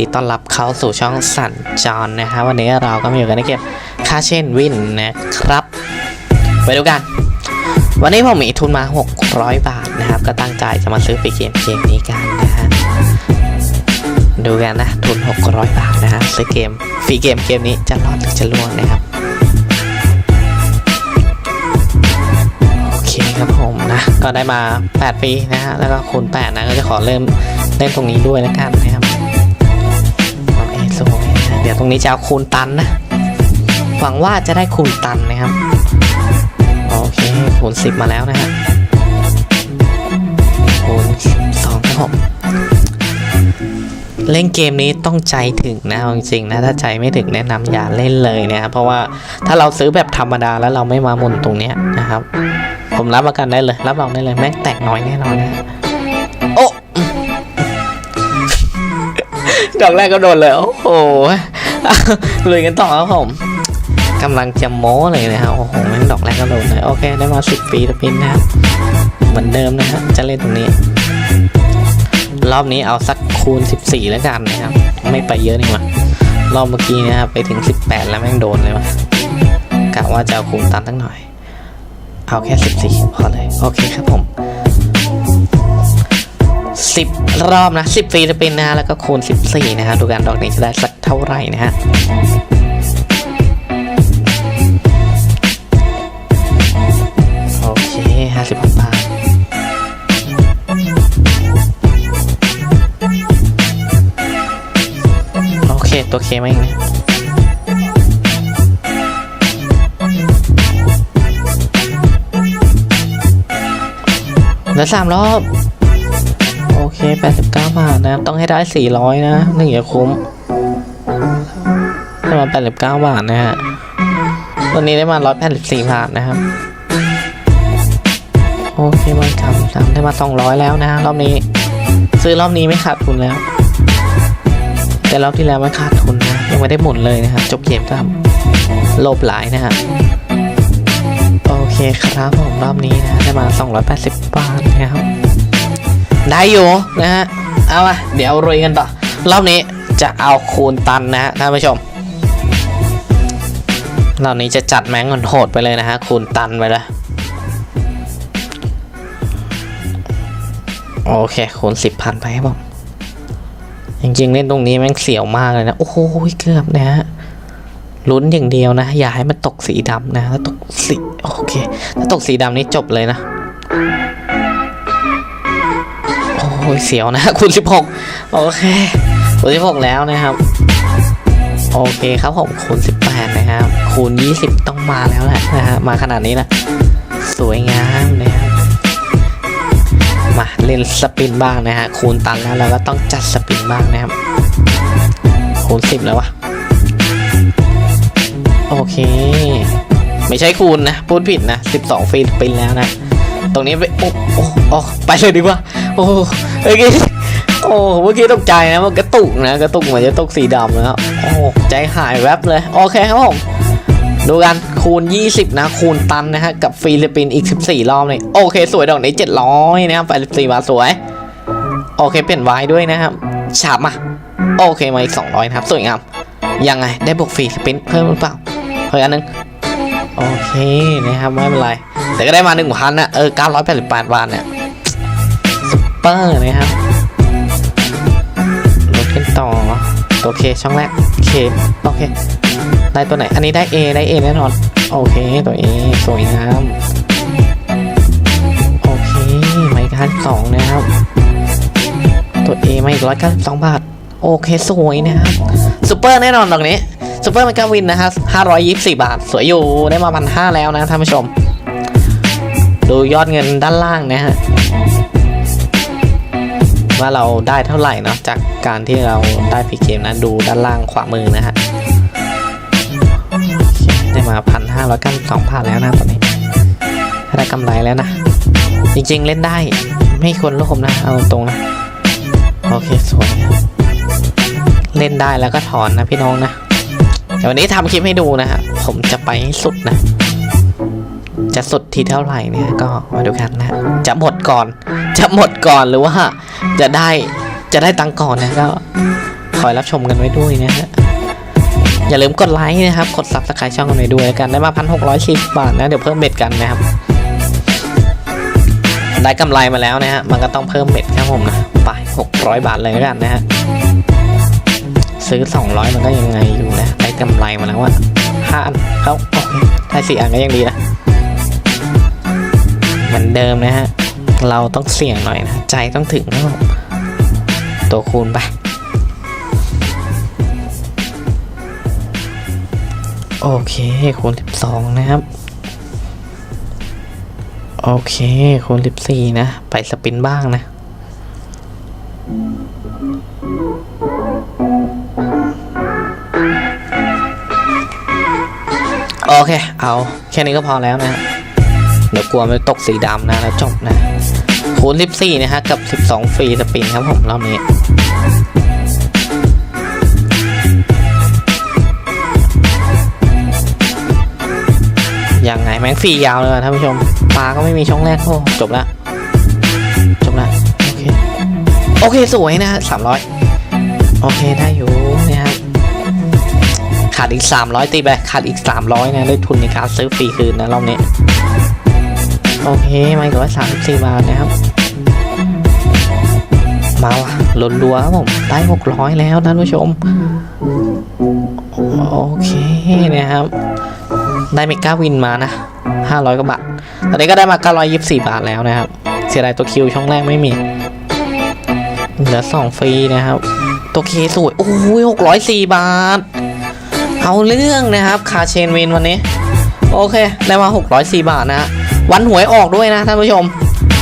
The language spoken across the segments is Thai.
ดีต้อนรับเข้าสู่ช่องสัญจรนะฮะวันนี้เราก็มาอยู่กันในเกมค่าเช่นวินนะครับ ไปดูกัน วันนี้ผมมีทุนมา 600 บาทนะครับ ก็ตั้งใจจะมาซื้อไปเกมเกมนี้กันนะฮะดูกันนะ ทุน 600 บาทนะฮะซื้อเกมฟรีเกมเกมนี้จะรอดหรือจะล่วงนะครับโอเคครับผมนะ ก็ได้มา8ปีนะฮะแล้วก็คูณ8นะก็จะขอเริ่มเล่นตรงนี้ด้วยแล้วกันนะ เดี๋ยวตรงนี้จะเอาคูณตันนะ หวังว่าจะได้คูณตันนะครับ โอเคคูณสิบมาแล้วนะฮะคูณสองครับผมเล่นเกมนี้ต้องใจถึงนะจริงๆนะถ้าใจไม่ถึงแนะนำอย่าเล่นเลยนะครับเพราะว่าถ้าเราซื้อแบบธรรมดาแล้วเราไม่มาหมุนตรงเนี้ยนะครับ ผมรับประกันได้เลยรับรองได้เลยแม่งแตกน้อยแน่นอนนะโอ้ดอกแรกก็โดนเลยโอ้โห ลุยกันต่อครับผมกำลังจะโม้เลยนะครับโอ้โหแม่งดอกแรกก็โดนเลยโอเคได้มาสิบปีตะปินนะครับเหมือนเดิมนะฮะจะเล่นตรงนี้ รอบนี้เอาสักคูณ 14 แล้วกันนะครับ ไม่ไปเยอะนี่หว่ารอบเมื่อกี้นะครับไปถึง 18 แล้วแม่งโดนเลยวะกะว่าจะเอาคูณตันตั้งหน่อย เอาแค่ 14 พอเลยโอเคครับผมสิบรอบนะสิบฟิลิปปินนะแล้วก็คูณสิบสี่นะฮะดูกันดอกนี้จะได้สัก ท่าไหร่นะฮะโอเคห้าสิบหกบาทโอเค ตัวเคมาอีกนะเหลือสามรอบ โอเค 89 บาทนะ ต้องให้ได้ 400 นะถึงจะคุ้ม ได้มา 89 บาทนะฮะ วันนี้ได้มา 184 บาทนะครับ โอเคมันกำสามได้มา 200 แล้วนะรอบนี้ ซื้อรอบนี้ไม่ขาดทุนแล้ว แต่รอบที่แล้วมันขาดทุนนะ ยังไม่ได้หมุนเลยนะฮะจบเกมก็โลบหลายนะฮะ โอเคครับผมรอบนี้นะได้มา 280 บาทนะครับ ได้อยู่นะฮะ เอามาเดี๋ยวรุยกันต่อ รอบนี้ จะเอาคูณตันนะฮะท่านผู้ชมเรอบนี้จะจัดแมงเงินโหดไปเลยนะฮะคูณตันไปเลยโอเคคูณสิบพันไปครับผมจริงๆเล่นตรงนี้แม่งเสียวมากเลยนะ โอ้โหเกือบนะฮะลุ้นอย่างเดียวนะ อย่าให้มันตกสีดำนะถ้าตกสีโอเคถ้าตกสีดำนี่จบเลยนะ โอ้ยเสียวนะคูณสิบหกโอเค คูณสิบหกแล้วนะครับ โอเคครับผมคูณสิบแปดนะครับคูณยี่สิบต้องมาแล้วแหละนะฮะมาขนาดนี้นะสวยงามนะครับมาเล่นสปินบ้างนะฮะคูณตันแล้วเราก็ต้องจัดสปินบ้างนะครับ คูณสิบแล้ววะโอเค ไม่ใช่คูณนะพูดผิดนะสิบสองฟีดปินแล้วนะ ตรงนี้ไปโอ้โอ้โอไปเลยดีกว่า โอ้เมื่อกี้ โอ้เมื่อกี้ตกใจนะมันกระตุกนะกระตุกเหมือนจะตกสีดำนะครับโอ้ใจหายแวบเลยโอเคครับผมดูกันคูณ 20 นะคูณตันนะฮะกับฟิลิปปินส์อีก 14 รอบเลยโอเค สวยดอกนี้700 นะครับไป14บาทสวย โอเคเปลี่ยนไว้ด้วยนะครับฉาบมาโอเคมาอีก 200 นะครับ สวยงามยังไงได้บวกฟิลิปปินส์เพิ่มหรือเปล่าเพิ่มอันนึงโอเคนะครับไม่เป็นไร แต่ก็ได้มา 1,000นะเออ988 บาทเนี่ยซุปเปอร์นะครับ ตัวเคช่องแรกเคโอเค ได้ตัวไหน อันนี้ได้ A ได้ A แน่นอน โอเค ตัว A สวยงามโอเคไมค์การสองนะครับ ตัว A มาอีกร้อยเก้าสิบสองบาท โอเค สวยนะครับซูเปอร์แน่นอนดอกนี้ซูเปอร์มันกาวินนะฮะห้าร้อยยี่สิบสี่บาท สวยอยู่ได้มาพันห้าแล้วนะท่านผู้ชม ดูยอดเงินด้านล่างนะฮะ ว่าเราได้เท่าไหร่เนาะจากการที่เราได้พีเกมนะดูด้านล่างขวามือนะฮะได้มาพันห้าร้อยเก้าสิบสองบาทแล้วนะตอนนี้ได้กำไรแล้วนะ จริงๆเล่นได้ไม่ควรโลภนะเอาตรงนะโอเคสวยเล่นได้แล้วก็ถอนนะพี่น้องนะเดี๋ยววันนี้ทำคลิปให้ดูนะฮะผมจะไปให้สุดนะ จะสุดที่เท่าไหร่เนี่ยก็มาดูกันนะ จะหมดก่อน จะหมดก่อนหรือว่า จะได้จะได้ตังก่อนนะก็คอยรับชมกันไว้ด้วยนะฮะอย่าลืมกดไลค์นะครับ กดซับสไครต์ช่องกันไว้ด้วยกันได้มาพันหกร้อยสิบบาทนะ เดี๋ยวเพิ่มเบ็ดกันนะครับ ได้กำไรมาแล้วนะฮะมันก็ต้องเพิ่มเบ็ดครับผมนะไปหกร้อยบาทเลยแล้วกันนะฮะซื้อสองร้อยมันก็ยังไงอยู่นะได้กำไรมาแล้วอะห้าอันเขาโอเคได้สี่อันก็ยังดีนะ เหมือนเดิมนะฮะ เราต้องเสี่ยงหน่อยนะ ใจต้องถึงนะผมตัวคูณไป โอเคคูณ 12 นะครับ โอเคคูณ 14 นะ ไปสปินบ้างนะโอเค เอา แค่นี้ก็พอแล้วนะฮะ เดี๋ยวกลัวมันตกสีดำนะแล้วจบนะคูณ14 นะฮะ กับ 12 ฟรีสปินครับผมรอบนี้ยังไงแม่งฟรียาวเลยว่ะท่านผู้ชมปลาก็ไม่มีช่องแรกโอ้จบละจบละโอเคโอเคสวยนะฮะสามร้อยโอเคได้อยู่นะฮะขาดอีกสามร้อยตีไปขาดอีกสามร้อยนะได้ทุนในการซื้อฟรีคืนนะรอบนี้ โอเคไม่ก็สามสิบสี่บาทนะครับ มาว่ะลนรัวครับผมได้หกร้อยแล้วท่านผู้ชม โอเคนะครับ ได้เมกาวินมานะ500กว่าบาท ตอนนี้ก็ได้มา924บสี่บาทแล้วนะครับ เสียดายตัวคิวช่องแรกไม่มี เหลือ2ฟรีนะครับ ตัวเคสวย โอ้ย604บาท เอาเรื่องนะครับ คาเชนวินวันนี้ โอเค ได้มา604บาทนะฮะ วันหวยออกด้วยนะท่านผู้ชม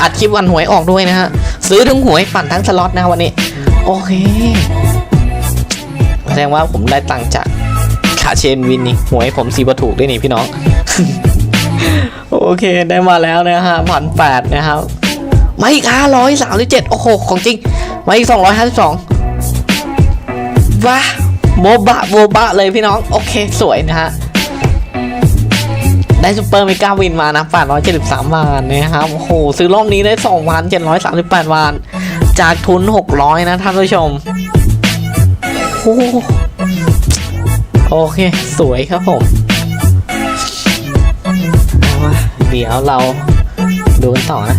อัดคลิปวันหวยออกด้วยนะฮะ ซื้อทั้งหวยปั่นทั้งสล็อตนะวันนี้ โอเคแสดงว่าผมได้ตังค์จากขาเชนวินนี่หวยผมสีประถูกด้วยนี่พี่น้อง โอเคได้มาแล้วนะฮะพันแปดนะครับมาอีกห้าร้อยสามสิบเจ็ดโอ้โห ของจริงมาอีกสองร้อยห้าสิบสองว้าโบบะโบบะเลยพี่น้อง โอเคสวยนะฮะ ได้ซูเปอร์เมกาวินมานะแปดร้อยเจ็ดสิบสามบาทนะครับ โอ้โห ซื้อรอบนี้ได้สองพันเจ็ดร้อยสามสิบแปดบาท จากทุนหกร้อยนะท่านผู้ชม โอ้โอเค สวยครับผม เดี๋ยวเราดูกันต่อนะ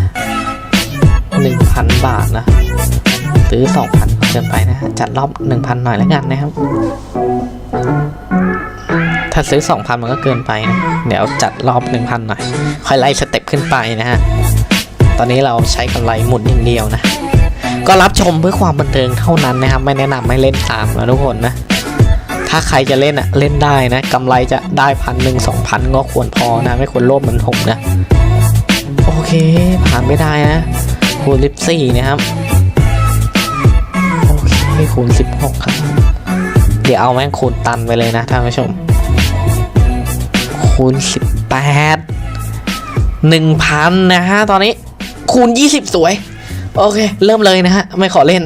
หนึ่งพันบาทนะ ซื้อสองพันเกินไปนะ จัดรอบหนึ่งพันหน่อยแล้วกันนะครับ ถ้าซื้อสองพันมันก็เกินไปนะ เดี๋ยวจัดรอบหนึ่งพันหน่อย ค่อยไล่สเต็ปขึ้นไปนะฮะ ตอนนี้เราใช้กำไรหมุนอย่างเดียวนะ ก็รับชมเพื่อความบันเทิงเท่านั้นนะครับ ไม่แนะนำให้เล่นตามนะทุกคนนะ ถ้าใครจะเล่นอะเล่นได้นะกำไรจะได้พันหนึ่งสองพันก็ควรพอนะ ไม่ควรโลภเหมือนผมนะ โอเคผ่านไม่ได้นะคูณสิบสี่นะครับ โอเคคูณสิบหกครับ เดี๋ยวเอาแม่งคูณตันไปเลยนะท่านผู้ชม คูณสิบแปดหนึ่งพันนะฮะ ตอนนี้คูณยี่สิบสวย โอเค เริ่มเลยนะฮะ ไม่ขอเล่น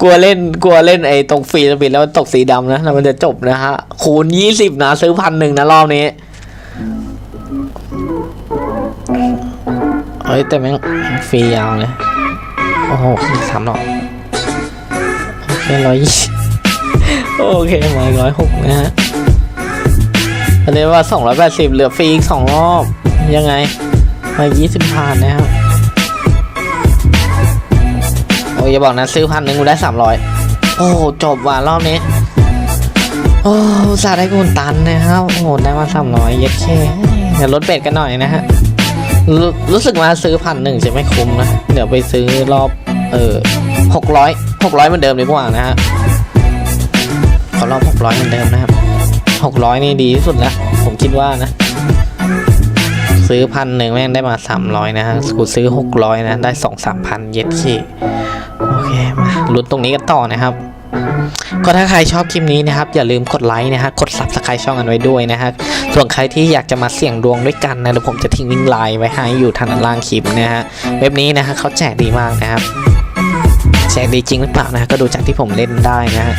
กลัวเล่นกลัวเล่นไอ้ตรงฟรีสปินแล้วตกสีดำนะ แล้วมันจะจบนะฮะ คูณยี่สิบนะ ซื้อพันหนึ่งนะ รอบนี้ เฮ้ย แต่แม่งฟรียาวเลย โอ้โหสามหรอกโอเคร้อยยี่โอเคมาร้อยหกนะฮะ อันนี้ว่าสองร้อยแปดสิบเหลือฟรีอีกสองรอบ ยังไง มายี่สิบพันนะครับ โอ้ยอย่าบอกนะ ซื้อพันหนึ่งกูได้สามร้อยโอ้ จบว่ะรอบนี้ โอ้สาได้กุนตันนะครับ โอ้โหได้มาสามร้อยเย็ดแค่เดี๋ยวลดเบ็ดกันหน่อยนะฮะรรู้สึกว่าซื้อพันหนึ่งจะไม่คุ้มนะ เดี๋ยวไปซื้อรอบ เออหกร้อยหกร้อยเหมือนเดิมดีกว่านะฮะขอรอบหกร้อยเหมือนเดิมนะครับ หกร้อยนี่ดีที่สุดแล้ว ผมคิดว่านะ ซื้อพันหนึ่งแม่งได้มาสามร้อยนะฮะกูซื้อหกร้อยนะ ได้สองสามพันเย็ดขี้โอเค มาลุ้นตรงนี้กันต่อนะครับก็ถ้าใครชอบคลิปนี้นะครับ อย่าลืมกดไลค์นะฮะกด subscribe ช่องกันไว้ด้วยนะฮะส่วนใครที่อยากจะมาเสี่ยงดวงด้วยกันนะเดี๋ยวผมจะทิ้งลิงก์ไลน์ไว้ให้อยู่ทางล่างคลิปนะฮะเว็บนี้นะฮะเขาแจกดีมากนะครับแจกดีจริงหรือเปล่านะก็ดูจากที่ผมเล่นได้นะฮะ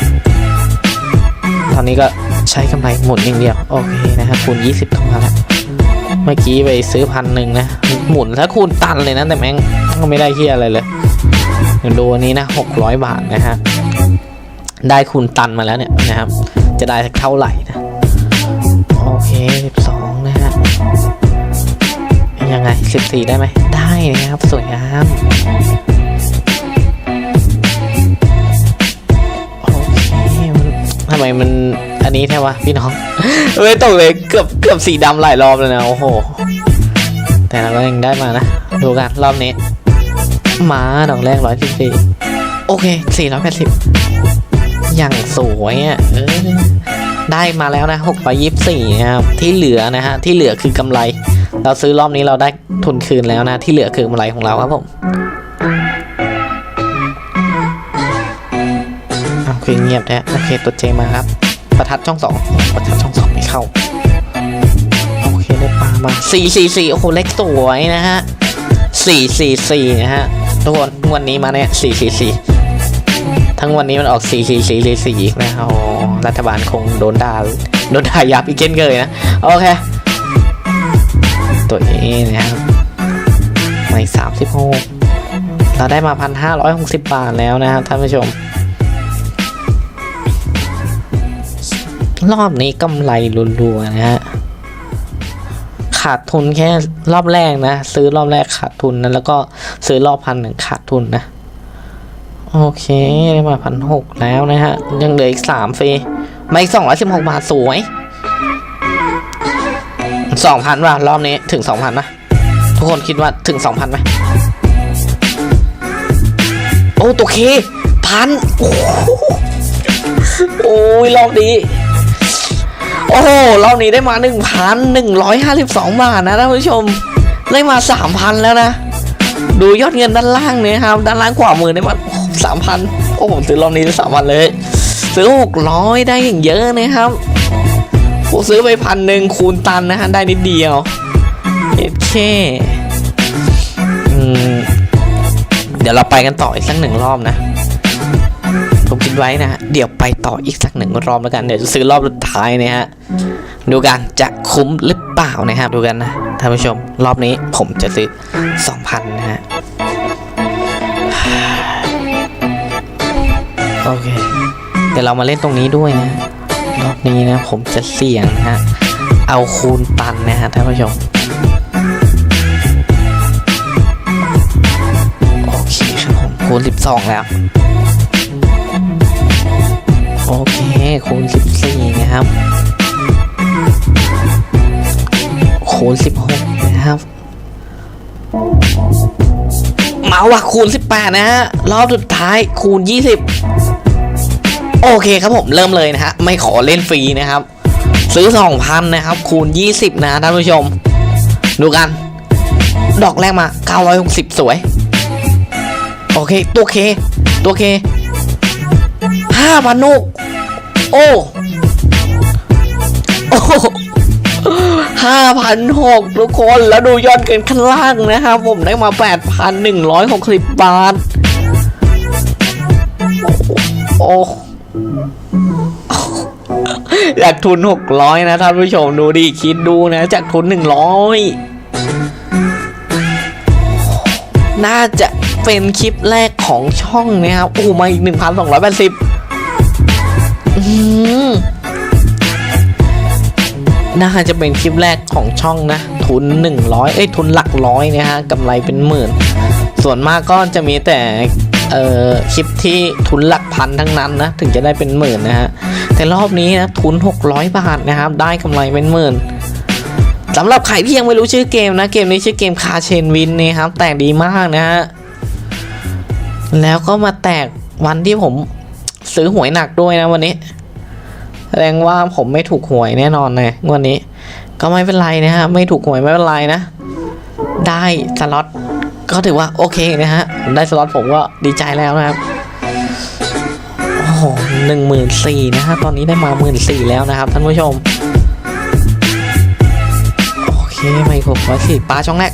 ตอนนี้ก็ ใช้กำไรหมุนอย่างเดียว โอเคนะฮะคูณ20เข้ามาแล้วเมื่อกี้ไปซื้อพันหนึ่งนะ หมุนถ้าคูณตันเลยนะแต่แม่งก็ไม่ได้เฮียอะไรเลยดูอันนี้นะหกร้อยบาทนะฮะได้คูณตันมาแล้วเนี่ยนะครับ จะได้เท่าไหร่นะโอเคสิบสองนะฮะยังไงสิบสี่ได้ไหมได้นะครับสวยงามทำไมมัน อันนี้แท้วะพี่น้องไม่ตกเลยเกือบเกือบสีดำหลายรอบเลยนะโอ้โห แต่เราก็ยังได้มานะ ดูกันรอบนี้ มาดอกแรกร้อยสิบสี่โอเคสี่ร้อยแปดสิบอย่างสวยอะได้มาแล้วนะหกร้อยยี่สิบสี่ครับที่เหลือนะฮะที่เหลือคือกำไร เราซื้อรอบนี้เราได้ทุนคืนแล้วนะ ที่เหลือคือกำไรของเราครับผมโอเคเงียบแท้โอเคตัวเจมาครับ ประทัดช่องสองประทัดช่องสองไม่เข้า โอเคได้ปลามาสี่สี่สี่โอ้โหเล็กสวยนะฮะสี่สี่สี่นะฮะทุกคนวันนี้มาเนี่ยสี่สี่สี่ทั้งวันนี้มันออกสี่สี่สี่สี่สี่อีกนะโอ้โหรัฐบาลคงโดนด่าโดนด่ายับอีกเช่นเคยนะ โอเค ตัวนี้นะครับไม่สามสิบหกเราได้มาพันห้าร้อยหกสิบบาทแล้วนะครับท่านผู้ชม รอบนี้กำไรรัวๆนะฮะ ขาดทุนแค่รอบแรกนะ ซื้อรอบแรกขาดทุนนะแล้วก็ซื้อรอบพันหนึ่งขาดทุนนะ โอเคได้มาพันหกแล้วนะฮะ ยังเหลืออีกสามฟรีมาอีกสองร้อยสิบหกบาทสวยสองพันว่ะ รอบนี้ถึงสองพันนะทุกคนคิดว่าถึงสองพันไหมโอ้ตัวเคพันโอ้โหโอ้ยรอบนี้ โอ้โหรอบนี้ได้มา 1,152 บาทนะท่านผู้ชม ได้มา 3,000 แล้วนะ ดูยอดเงินด้านล่างเนี่ยครับ ด้านล่างขวามือได้มา3,000 โอ้ผมซื้อรอบนี้ได้3,000 เลย ซื้อ 600 ได้อย่างเยอะนะครับผมซื้อไปพันหนึ่งคูณตันนะฮะ ได้นิดเดียวโอเคอเดี๋ยวเราไปกันต่ออีกสักหนึ่งรอบนะ ผมคิดไว้นะฮะเดี๋ยวไปต่ออีกสักหนึ่งรอบแล้วกันเดี๋ยวจะซื้อรอบสุดท้ายนะฮะดูกันจะคุ้มหรือเปล่านะครับดูกันนะท่านผู้ชม รอบนี้ผมจะซื้อ 2,000 นะฮะโอเคเดี๋ยวเรามาเล่นตรงนี้ด้วยนะรอบนี้นะผมจะเสี่ยงนะฮะเอาคูณตันนะฮะท่านผู้ชมโอเคครับผมคูณ12 แล้ว โอเคคูณ14นะครับ คูณ16นะครับ มาว่ะคูณ18นะฮะ รอบสุดท้ายคูณ20โอเคครับผมเริ่มเลยนะฮะ ไม่ขอเล่นฟรีนะครับ ซื้อ2,000นะครับ คูณ20นะท่านผู้ชม ดูกัน ดอกแรกมา960สวย โอเค ตัวเค ตัวเคห้าพันนุก โอ้โอ้ห้าพันหกทุกคนแล้วดูยอดเกินข้างล่างนะครับผมได้มาแปดพันหนึ่งร้อยหกสิบบาท โอ้จากทุนหกร้อยนะท่านผู้ชมดูดิคิดดูนะจากทุนหนึ่งร้อยน่าจะเป็นคลิปแรกของช่องนะครับโอ้มาอีกหนึ่งพันสองร้อยแปดสิบ น่าจะเป็นคลิปแรกของช่องนะ ทุน 100 เอ้ย ทุนหลักร้อยนะฮะกำไรเป็นหมื่น ส่วนมากก็จะมีแต่เอ่อคลิปที่ทุนหลักพันทั้งนั้นนะ ถึงจะได้เป็นหมื่นนะฮะ แต่รอบนี้นะ ทุน 600 บาทนะครับ ได้กำไรเป็นหมื่นสำหรับใครที่ยังไม่รู้ชื่อเกมนะ เกมนี้ชื่อเกมคาเชนวินนะครับ แต่ดีมากนะฮะ แล้วก็มาแตกวันที่ผม ซื้อหวยหนักด้วยนะวันนี้ แสดงว่าผมไม่ถูกหวยแน่นอนเลยวันนี้ ก็ไม่เป็นไรนะฮะ ไม่ถูกหวยไม่เป็นไรนะ ได้สล็อตก็ถือว่าโอเคนะฮะ ได้สล็อตผมก็ดีใจแล้วนะครับ โอ้โหหนึ่งหมื่นสี่นะฮะ ตอนนี้ได้มาหมื่นสี่แล้วนะครับท่านผู้ชม โอเคไม่ครบร้อยสี่ปลาช่องแรก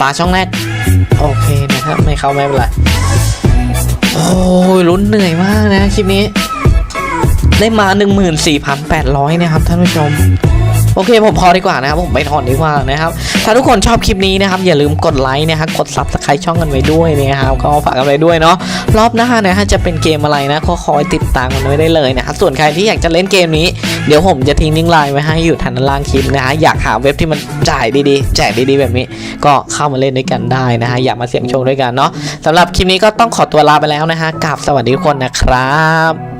ปลาช่องแรก โอเคนะครับ ไม่เข้าไม่เป็นไร โอ้ยลุ้นเหนื่อยมากนะคลิปนี้ ได้มา 14,800 นะครับท่านผู้ชม โอเคผมพอดีกว่านะครับผมไปถอนดีกว่านะครับ ถ้าทุกคนชอบคลิปนี้นะครับ อย่าลืมกดไลค์นะครับกดซับสไครต์ช่องกันไว้ด้วยนะครับก็ฝากกันไว้ด้วยเนาะรอบหน้านะฮะจะเป็นเกมอะไรนะก็คอยติดตามกันไว้ได้เลยนะครับส่วนใครที่อยากจะเล่นเกมนี้เดี๋ยวผมจะทิ้งลิงก์ไลน์ไว้ให้อยู่ทางด้านล่างคลิปนะฮะอยากหาเว็บที่มันจ่ายดีๆแจกดีๆ แบบนี้ ก็เข้ามาเล่นด้วยกันได้นะฮะอยากมาเสี่ยงโชคด้วยกันเนาะสำหรับคลิปนี้ก็ต้องขอตัวลาไปแล้วนะฮะกับสวัสดีทุกคนนะครับ